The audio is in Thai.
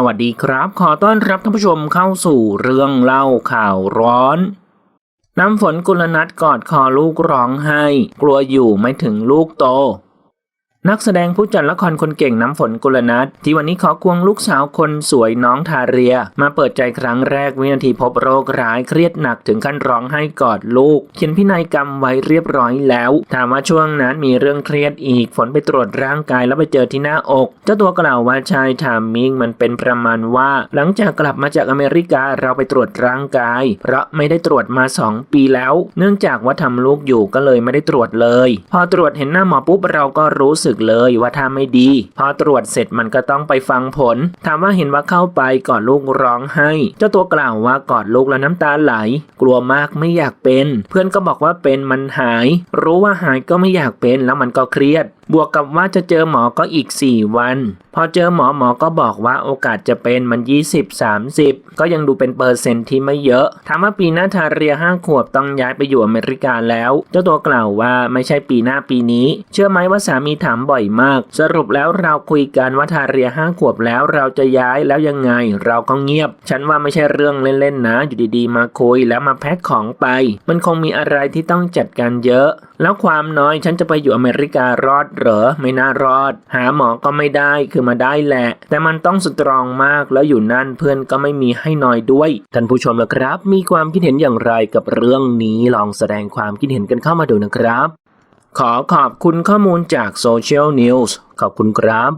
สวัสดีครับ ขอต้อนรับท่านผู้ชมเข้าสู่เรื่องเล่าข่าวร้อน น้ำฝนกุลนัดกอดคอลูกร้องไห้ กลัวอยู่ไม่ถึงลูกโต นักแสดงผู้จัดละครคนเก่งน้ำฝนกุลนัทที่วันนี้ขอควงลูกสาวคนสวยน้องทาเรีย มาเปิดใจครั้งแรกวินาทีพบโรคร้ายเครียดหนักถึงขั้นร้องไห้กอดลูก เขียนพินัยกรรมไว้เรียบร้อยแล้ว ถามว่าช่วงนั้นมีเรื่องเครียดอีกฝนไปตรวจร่างกายแล้วไปเจอที่หน้าอก เจ้าตัวกล่าวว่าชายถามมิงมันเป็นประมาณว่า หลังจากกลับมาจากอเมริกาเราไปตรวจร่างกาย เพราะไม่ได้ตรวจมา 2 ปีแล้ว เนื่องจากว่าทำลูกอยู่ก็เลยไม่ได้ตรวจเลย พอตรวจเห็นหน้าหมอปุ๊บเราก็รู้สึกเลยว่าถ้าไม่ดี พอตรวจเสร็จมันก็ต้องไปฟังผล ถามว่าเห็นว่าเข้าไปกอดลูกร้องไห้ เจ้าตัวกล่าวว่ากอดลูกแล้วน้ำตาไหล กลัวมากไม่อยากเป็น เพื่อนก็บอกว่าเป็นมันหาย รู้ว่าหายก็ไม่อยากเป็นแล้วมันก็เครียด บวกกับว่าจะเจอหมอก็อีก 4 วัน พอเจอหมอหมอก็บอกว่าโอกาสจะเป็นมัน 20-30 ก็ยังดูเป็นเปอร์เซ็นต์ที่ไม่เยอะถามว่าปีหน้าทาเรียห้าขวบต้องย้ายไปอยู่อเมริกาแล้ว เจ้าตัวกล่าวว่าไม่ใช่ปีหน้าปีนี้ เชื่อไหมว่าสามีถามบ่อยมาก สรุปแล้วเราคุยกันว่าทาเรียห้าขวบแล้วเราจะย้ายแล้วยังไง เราก็เงียบ ฉันว่าไม่ใช่เรื่องเล่นๆนะ อยู่ดีๆ มาคุยแล้วมาแพ็คของไป มันคงมีอะไรที่ต้องจัดการเยอะ แล้วความน้อยฉันจะไปอยู่อเมริการอดเหรอไม่น่ารอด หาหมอก็ไม่ได้คือมาได้แหละ แต่มันต้องสตรองมากแล้วอยู่นั่นเพื่อนก็ไม่มีให้น้อยด้วย ท่านผู้ชมนะครับ มีความคิดเห็นอย่างไรกับเรื่องนี้ลองแสดงความคิดเห็นกันเข้ามาดูนะครับ ขอขอบคุณข้อมูลจากโซเชียลนิวส์ขอบคุณครับ